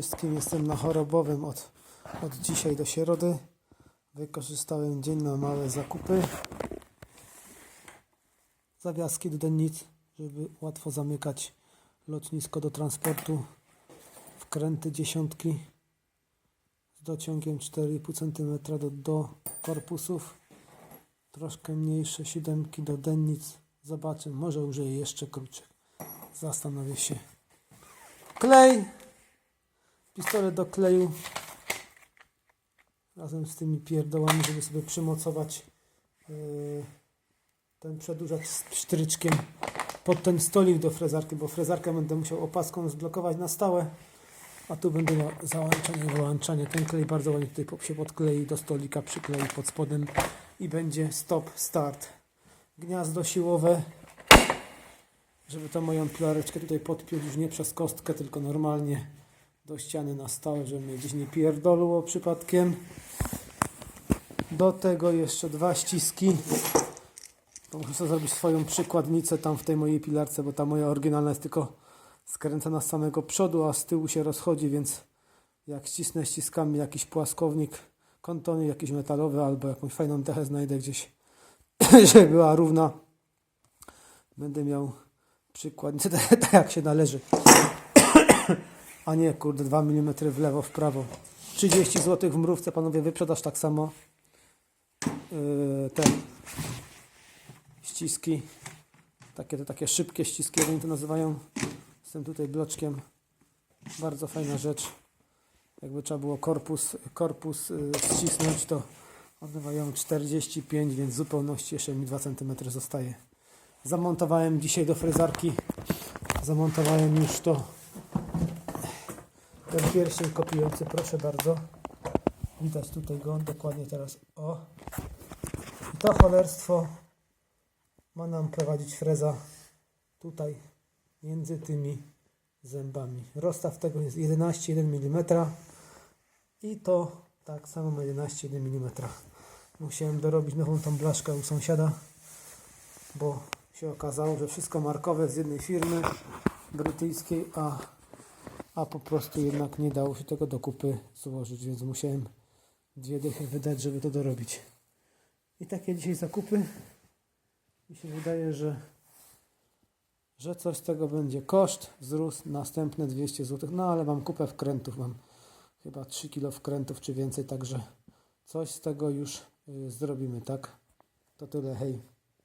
Wszystkim jestem na chorobowym od, od dzisiaj do środy. Wykorzystałem dzień na małe zakupy. Zawiaski do dennic, żeby łatwo zamykać lotnisko do transportu. Wkręty dziesiątki z dociągiem 4,5 cm do, do korpusów. Troszkę mniejsze siódemki do dennic. Zobaczę, może użyję jeszcze krótszych. Zastanowię się. Klej pistolet do kleju razem z tymi pierdołami, żeby sobie przymocować yy, ten przedłużacz z pod ten stolik do frezarki, bo frezarkę będę musiał opaską zblokować na stałe, a tu będę miał załączanie, wyłączanie. Ten klej bardzo ładnie tutaj się podklei do stolika, przyklei pod spodem i będzie stop, start. Gniazdo siłowe, żeby tą moją pilareczkę tutaj podpiąć już nie przez kostkę, tylko normalnie do ściany na stałe, żeby mnie gdzieś nie pierdolło przypadkiem. Do tego jeszcze dwa ściski. Muszę zrobić swoją przykładnicę tam w tej mojej pilarce, bo ta moja oryginalna jest tylko skręcona z samego przodu, a z tyłu się rozchodzi, więc jak ścisnę ściskami jakiś płaskownik, kontony jakiś metalowy albo jakąś fajną dechę znajdę gdzieś, żeby była równa, będę miał przykładnicę tak jak się należy. A nie, kurde, 2 mm w lewo, w prawo. 30 zł w mrówce, panowie, wyprzedaż tak samo. Yy, te ściski, takie, te takie szybkie ściski, jak oni to nazywają, z tym tutaj bloczkiem. Bardzo fajna rzecz. Jakby trzeba było korpus, korpus yy, ścisnąć, to one mają 45, więc w zupełności jeszcze mi 2 cm zostaje. Zamontowałem dzisiaj do frezarki, zamontowałem już to ten pierścień kopiujący, proszę bardzo. Widać tutaj go dokładnie teraz. O. I to cholerstwo ma nam prowadzić freza tutaj między tymi zębami. Rozstaw tego jest 11,1 mm i to tak samo ma 11,1 mm. Musiałem dorobić nową tą blaszkę u sąsiada, bo się okazało, że wszystko markowe z jednej firmy brytyjskiej, a a po prostu jednak nie dało się tego do kupy złożyć, więc musiałem dwie dychy wydać, żeby to dorobić. I takie dzisiaj zakupy. Mi się wydaje, że, że coś z tego będzie. Koszt wzrósł następne 200 zł, no ale mam kupę wkrętów, mam chyba 3 kg wkrętów czy więcej, także coś z tego już y, zrobimy, tak? To tyle, hej.